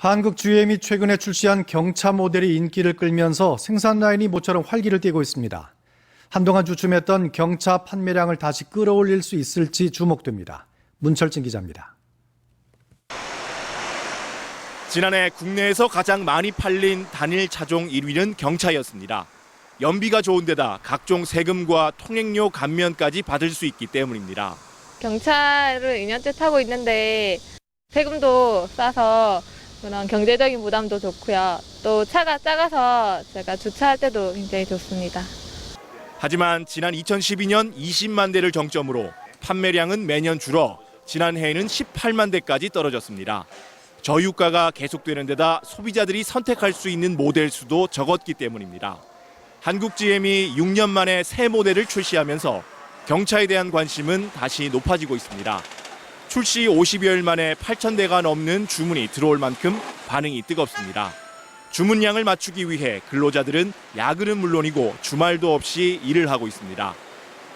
한국 GM이 최근에 출시한 경차 모델이 인기를 끌면서 생산 라인이 모처럼 활기를 띠고 있습니다. 한동안 주춤했던 경차 판매량을 다시 끌어올릴 수 있을지 주목됩니다. 문철진 기자입니다. 지난해 국내에서 가장 많이 팔린 단일 차종 1위는 경차였습니다. 연비가 좋은 데다 각종 세금과 통행료 감면까지 받을 수 있기 때문입니다. 경차를 2년째 타고 있는데 세금도 싸서 그런 경제적인 부담도 좋고요. 또 차가 작아서 제가 주차할 때도 굉장히 좋습니다. 하지만 지난 2012년 20만 대를 정점으로 판매량은 매년 줄어 지난해에는 18만 대까지 떨어졌습니다. 저유가가 계속되는 데다 소비자들이 선택할 수 있는 모델 수도 적었기 때문입니다. 한국 GM이 6년 만에 새 모델을 출시하면서 경차에 대한 관심은 다시 높아지고 있습니다. 출시 50여일 만에 8천 대가 넘는 주문이 들어올 만큼 반응이 뜨겁습니다. 주문량을 맞추기 위해 근로자들은 야근은 물론이고 주말도 없이 일을 하고 있습니다.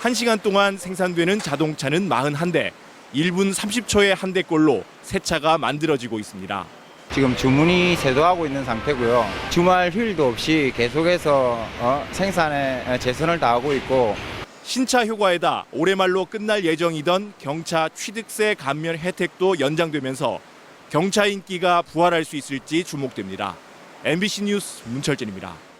1시간 동안 생산되는 자동차는 41대, 1분 30초에 한 대꼴로 새 차가 만들어지고 있습니다. 지금 주문이 세도하고 있는 상태고요. 주말 휴일도 없이 계속해서 어, 생산에 최선을 다하고 있고 신차 효과에다 올해 말로 끝날 예정이던 경차 취득세 감면 혜택도 연장되면서 경차 인기가 부활할 수 있을지 주목됩니다. MBC 뉴스 문철진입니다.